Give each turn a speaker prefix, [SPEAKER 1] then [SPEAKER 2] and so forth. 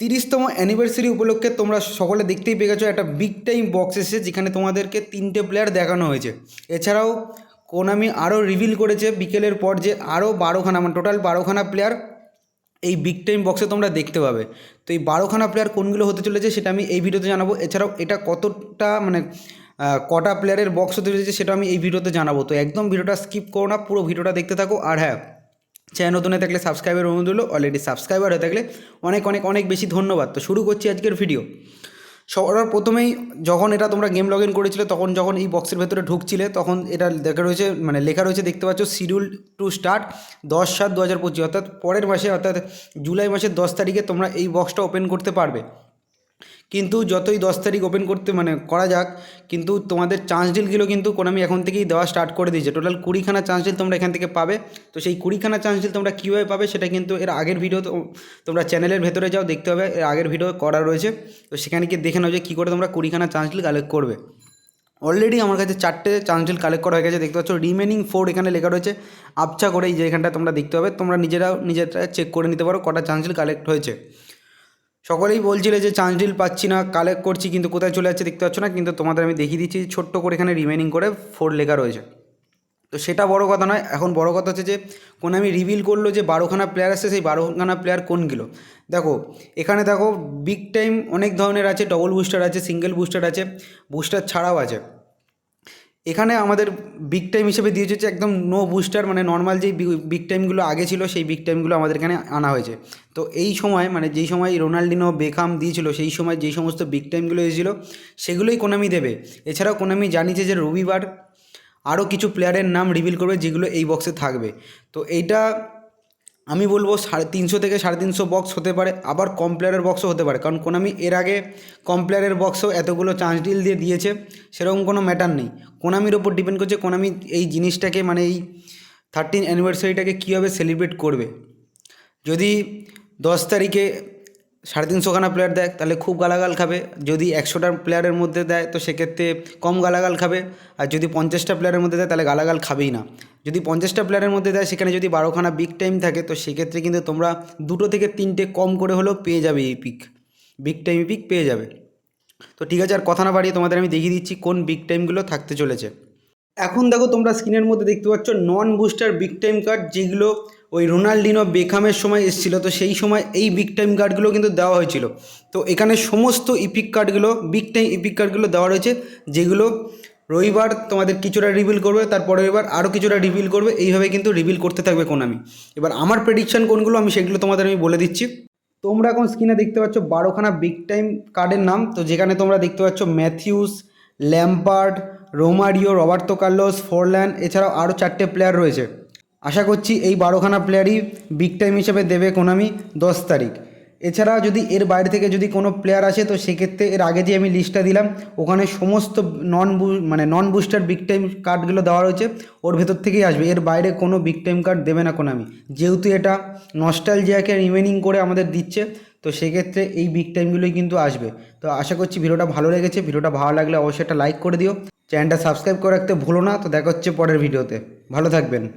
[SPEAKER 1] তিরিশতম anniversary উপলক্ষে তোমরা সকলে দেখতেই পেয়ে গেছো একটা বিগ টাইম বক্স এসেছে, যেখানে তোমাদেরকে তিনটে প্লেয়ার দেখানো হয়েছে। এছাড়াও কোনামি আরও রিভিল করেছে বিকেলের পর যে আরও বারোখানা মানে টোটাল বারোখানা প্লেয়ার এই বিগ টাইম বক্সে তোমরা দেখতে পাবে। তো এই বারোখানা প্লেয়ার কোনগুলো হতে চলেছে সেটা আমি এই ভিডিওতে জানাব। এছাড়াও এটা কতটা মানে কটা প্লেয়ারের বক্স হতে চলেছে সেটা আমি এই ভিডিওতে জানাব। তো একদম ভিডিওটা স্কিপ করো না, পুরো ভিডিওটা দেখতে থাকো। আর হ্যাঁ চ্যানেল নতুন হয়ে থাকলে সাবস্ক্রাইবের অনুরোধ হলো অলরেডি সাবস্ক্রাইবার হয়ে থাকলে অনেক অনেক অনেক বেশি ধন্যবাদ। তো শুরু করছি আজকের ভিডিও সবার প্রথমেই যখন এটা তোমরা গেম লগ ইন করেছিলে, তখন যখন এই বক্সের ভেতরে ঢুকছিলে, তখন এটা দেখা রয়েছে মানে লেখা রয়েছে, দেখতে পাচ্ছ শিডিউল টু স্টার্ট দশ সাত দু হাজার পঁচিশ, অর্থাৎ পরের মাসে, অর্থাৎ জুলাই মাসের দশ তারিখে তোমরা এই বক্সটা ওপেন করতে পারবে। কিন্তু যতই দশ তারিখ ওপেন করতে মানে করা যাক, কিন্তু তোমাদের চান্স ডিলগুলো কিন্তু কোনামি এখন থেকেই দেওয়া স্টার্ট করে দিয়েছে। টোটাল কুড়িখানা চান্স ডিল তোমরা এখান থেকে পাবে। তো সেই কুড়িখানা চান্স ডিল তোমরা কীভাবে পাবে সেটা কিন্তু এর আগের ভিডিও তোমরা চ্যানেলের ভেতরে যাও, দেখতে হবে। এর আগের ভিডিও করা রয়েছে। তো সেখানে গিয়ে দেখে নাও যে কী করে তোমরা কুড়িখানা চান্স ডিল কালেক্ট করবে। অলরেডি আমার কাছে চারটে চান্স ডিল কালেক্ট করা হয়ে গেছে, দেখতে পাচ্ছ? রিমেনিং ফোর এখানে লেখা রয়েছে। আবছা করে এই যে এখানটা তোমরা দেখতে পাবে। তোমরা নিজেরাও নিজেরা চেক করে নিতে পারো কটা চান্স ডিল কালেক্ট হয়েছে। সকলেই বলছিলে যে চান্স ডিল পাচ্ছি না কালেক্ট করছি, কিন্তু কোথায় চলে যাচ্ছে দেখতে পাচ্ছ না, কিন্তু তোমাদের আমি দেখিয়ে দিচ্ছি ছোট্ট করে এখানে রিমেনিং করে ফোর লেখা রয়েছে। তো সেটা বড় কথা নয়, এখন বড় কথা হচ্ছে যে কোন আমি রিভিল করল যে বারোখানা প্লেয়ার আছে সেই বারোখানা প্লেয়ার কোনগুলো দেখো, এখানে দেখো বিগ টাইম অনেক ধরনের আছে ডবল বুস্টার আছে সিঙ্গেল বুস্টার আছে বুস্টার ছাড়াও আছে। এখানে আমাদের বিগ টাইম হিসেবে দিয়েছে হচ্ছে একদম নো বুস্টার মানে নর্মাল যেই বিগ টাইমগুলো আগে ছিল, সেই বিগ টাইমগুলো আমাদের এখানে আনা হয়েছে। তো এই সময় মানে যেই সময় রোনাল্ডিনো বেকাম দিয়েছিল, সেই সময় যেই সমস্ত বিগ টাইমগুলো এসেছিল, সেগুলোই কোনামি দেবে। এছাড়াও কোনামি জানিয়েছে যে রবিবার আরও কিছু প্লেয়ারের নাম রিভিল করবে, যেগুলো এই বক্সে থাকবে। তো এইটা আমি বলব সাড়ে তিনশো থেকে সাড়ে তিনশো বক্স হতে পারে, আবার কম প্লেয়ারের বক্সও হতে পারে, কারণ কোনামি এর আগে কম প্লেয়ারের বক্সও এতগুলো চান্স ডিল দিয়ে দিয়েছে, সেরকম কোনো ম্যাটার নেই। কোনামির ওপর ডিপেন্ড করছে কোনামি এই জিনিসটাকে মানে এই থার্টিন অ্যানিভার্সারিটাকে কীভাবে সেলিব্রেট করবে। যদি দশ তারিখে সাড়ে তিনশোখানা প্লেয়ার দেয়, তাহলে খুব গালাগাল খাবে। যদি একশোটা প্লেয়ারের মধ্যে দেয়, তো সেক্ষেত্রে কম গালাগাল খাবে। আর যদি পঞ্চাশটা প্লেয়ারের মধ্যে দেয়, তাহলে গালাগাল খাবেই না। যদি পঞ্চাশটা প্লেয়ারের মধ্যে দেয়, সেখানে যদি বারোখানা বিগ টাইম থাকে, তো সেক্ষেত্রে কিন্তু তোমরা দুটো থেকে তিনটে কম করে হলেও পেয়ে যাবে এই পিক বিগ টাইম পিক পেয়ে যাবে। তো ঠিক আছে, আর কথা না বাড়িয়ে তোমাদের আমি দেখিয়ে দিচ্ছি কোন বিগ টাইমগুলো থাকতে চলেছে। এখন দেখো তোমরা স্ক্রিনের মধ্যে দেখতে পাচ্ছ non booster big time card যেগুলো ওই রোনাল্ডিনো বেখামের সময় এসেছিল। তো সেই সময় এই বিগ টাইম কার্ডগুলো কিন্তু দেওয়া হয়েছিল। তো এখানে সমস্ত ইপিক কার্ডগুলো বিগ টাইম ইপিক কার্ডগুলো দেওয়া রয়েছে, যেগুলো রবিবার তোমাদের কিছুটা রিভিল করবে তারপরে এবার আরও কিছুটা রিভিল করবে, এইভাবে কিন্তু রিভিল করতে থাকবে কোনামি এবার আমার প্রেডিকশান কোনগুলো আমি সেগুলো তোমাদের আমি বলে দিচ্ছি। তোমরা এখন স্ক্রিনে দেখতে পাচ্ছ বারোখানা বিগ টাইম কার্ডের নাম। তো যেখানে তোমরা দেখতে পাচ্ছ Matthaus, Lampard Romario, Roberto Carlos, Forlan এছাড়াও আরও চারটে প্লেয়ার রয়েছে। আশা করছি এই বারোখানা প্লেয়ারই বিগ টাইম হিসেবে দেবে কোনামি দশ তারিখ। এছাড়া যদি এর বাইরে থেকে যদি কোনো প্লেয়ার আসে, তো সেক্ষেত্রে এর আগে যে আমি লিস্টটা দিলাম, ওখানে সমস্ত নন বু মানে নন বুস্টার বিগ টাইম কার্ডগুলো দেওয়া রয়েছে, ওর ভেতর থেকেই আসবে। এর বাইরে কোনো বিগ টাইম কার্ড দেবে না কোনামি। যেহেতু এটা নস্টালজিয়াকে রিমেনিং করে আমাদের দিচ্ছে, তো সেক্ষেত্রে এই বিগ টাইমগুলোই কিন্তু আসবে। তো আশা করছি ভিডিওটা ভালো লেগেছে। ভিডিওটা ভালো লাগলে অবশ্যই একটা লাইক করে দিও। চ্যানেলটা সাবস্ক্রাইব করে রাখতে ভুলো না। তো দেখা হচ্ছে পরের ভিডিওতে। ভালো থাকবেন।